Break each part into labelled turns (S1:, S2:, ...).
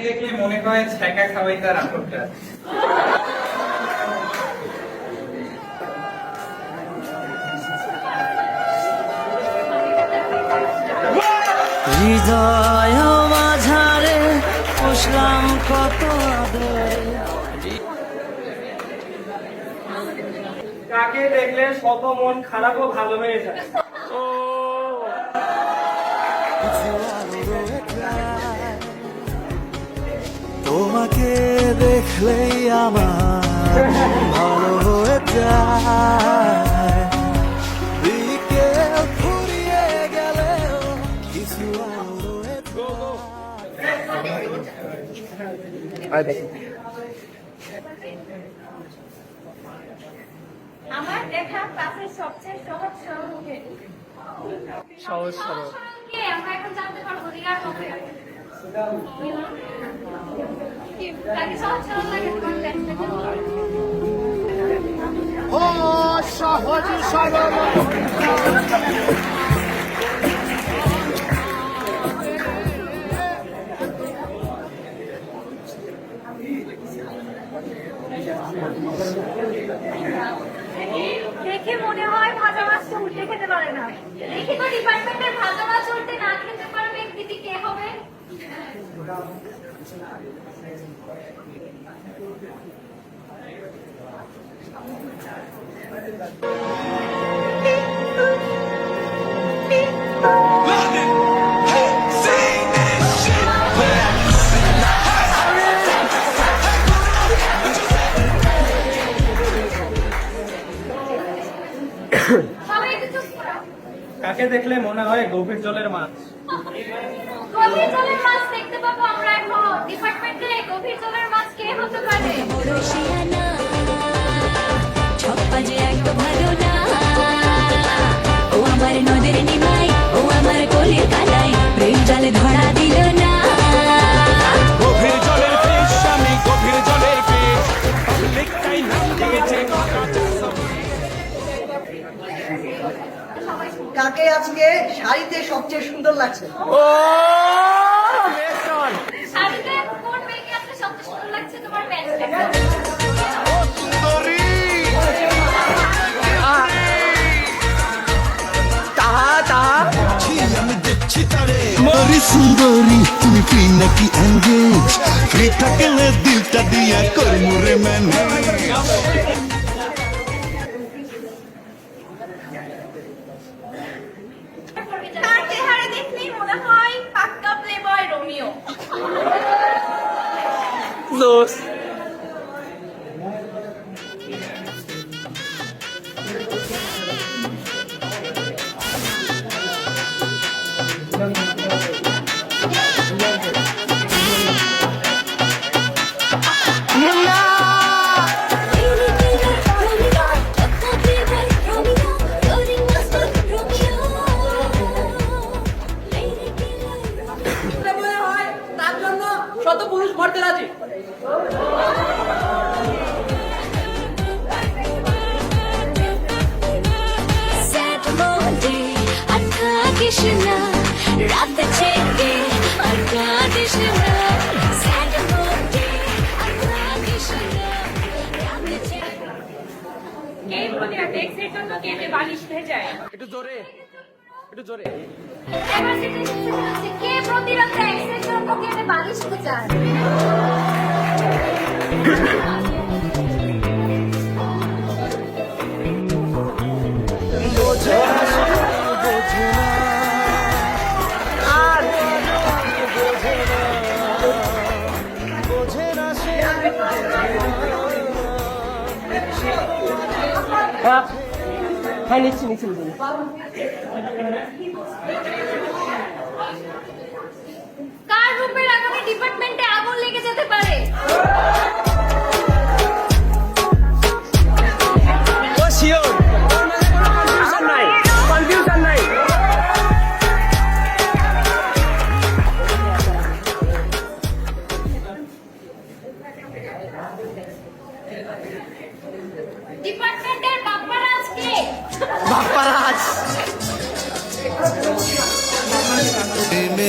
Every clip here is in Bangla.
S1: দেখলে মনে হয় ছ্যাঁকা খাওয়াই তার আপনটা।
S2: হৃদয় মাঝারে পুষলাম কত
S1: কাকে দেখলে শত মন খারাপ ও ভালো হয়ে যায়?
S2: দেখলেই আমার ভালো হয়ে যায়। বিকেল ফুরিয়ে গেলেও কিছু আলো
S3: আমার দেখা ক্লাসের সবচেয়ে সহজ সরল
S1: সহজ সরল।
S3: আমরা এখন জানতে পারব দেখে মনে হয় ভাজা মাছটা উল্টে খেতে পারে না। দেখি তো ডিপার্টমেন্টের ভাজা মাছ উল্টে না খেতে পারে ব্যক্তিটি কে হবে সবাই একটু চুপ করো
S1: কাকে দেখলে মনে হয় গভীর জলের মাছ?
S3: গভীর জলের মাছ
S4: কাকে আজকে শাড়িতে সবচেয়ে সুন্দর লাগছে?
S3: শাড়িতে কোন মেয়েকে আজকে সবচেয়ে সুন্দর
S5: তুমি ফ্রি নাকি এঙ্গেজ ফ্রি থাকলে দিলটা দিয়া কর মুরে ম্যানেজ
S3: তার
S6: একটু জোরে একটু জোরে।
S3: কে প্রতিটা টেক্সের জন্য কেটে বালিশ হতে
S4: হ্যাঁ নিচ্ছি নিচ্ছি নিচ্ছি।
S3: কার রুমের আগামী ডিপার্টমেন্টে আগুন লেগে যেতে পারে?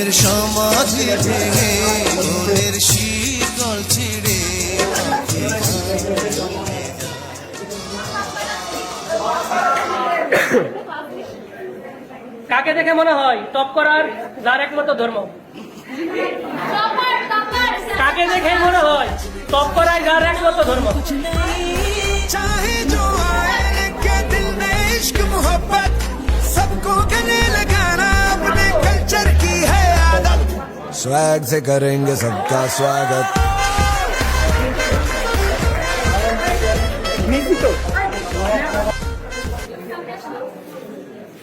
S5: প্রেমের সমাধি ভেঙে মনের শীতল ছিড়ে
S4: কাকে দেখে মনে হয়? টপ করার যার একমাত্র ধর্ম। কাকে দেখে মনে হয়? টপ করার যার একমাত্র ধর্ম।
S5: स्वैग से करेंगे सबका स्वागत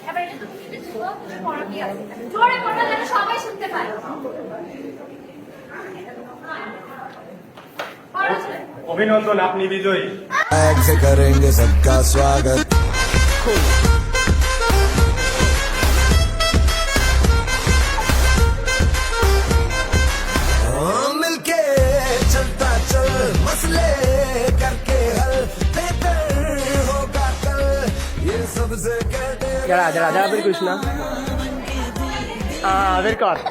S3: এবার এটা তুমি শুনে ছোট পড়া কি আছে জোরে পড়া যেন সবাই শুনতে পায় পড়া ছেলে।
S1: অভিনন্দন আপনি বিজয়ী
S5: स्वैग से करेंगे सबका स्वागत
S4: జడా జడా జడా పేరు కృష్ణ వెరీ కాట్